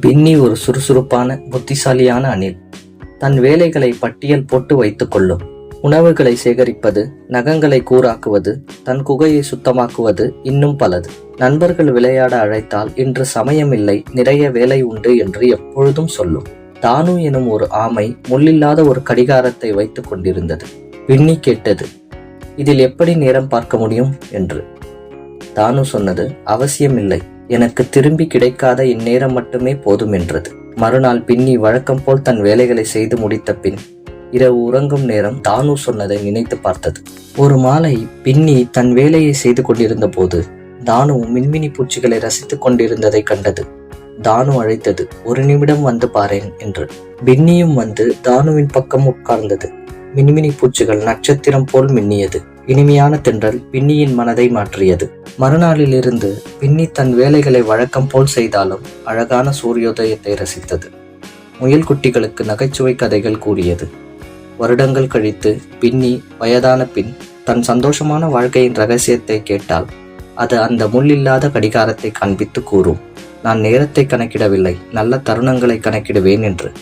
பின்னி ஒரு சுறுசுறுப்பான புத்திசாலியான அணில். தன் வேலைகளை பட்டியல் போட்டு வைத்துக்கொள்ளும் உணவுகளை சேகரிப்பது நகங்களை கூறாக்குவது தன் குகையை சுத்தமாக்குவது இன்னும் பலது. நண்பர்கள் விளையாட அழைத்தால் இன்று சமயமில்லை நிறைய வேலை உண்டு என்று எப்பொழுதும் சொல்லும். தானு எனும் ஒரு ஆமை முள்ளில்லாத ஒரு கடிகாரத்தை வைத்துக் கொண்டிருந்தது. பின்னி கேட்டது இதில் எப்படி நேரம் பார்க்க முடியும்? என்று. தானு சொன்னது அவசியமில்லை. எனக்கு திரும்பி கிடைக்காத இந்நேரம் மட்டுமே போதும் என்றது. மறுநாள் பின்னி வழக்கம் போல் தன் வேலைகளை செய்து முடித்த பின் இரவு உறங்கும் நேரம் தானு சொன்னதை நினைத்து பார்த்தது. ஒரு மாலை பின்னி தன் வேலையை செய்து கொண்டிருந்த போது தானு மின்மினி பூச்சிகளை ரசித்துக் கொண்டிருந்ததை கண்டது. தானு அழைத்தது ஒரு நிமிடம் வந்து பாரேன் என்று. பின்னியும் வந்து தானுவின் பக்கம் உட்கார்ந்தது. மின்மினி பூச்சிகள் நட்சத்திரம் போல் மின்னியது. இனிமையான தென்றல் பின்னியின் மனதை மாற்றியது. மறுநாளிலிருந்து பின்னி தன் வேலைகளை வழக்கம் போல் செய்தாலும் அழகான சூரியோதயத்தை ரசித்தது. முயல் குட்டிகளுக்கு நகைச்சுவை கதைகள் கூறியது. வருடங்கள் கழித்து பின்னி வயதான பின் தன் சந்தோஷமான வாழ்க்கையின் ரகசியத்தை கேட்டால் அது அந்த முள்ளில்லாத கடிகாரத்தை காண்பித்து கூறும். நான் நேரத்தை கணக்கிடவில்லை நல்ல தருணங்களை கணக்கிடுவேன் என்று.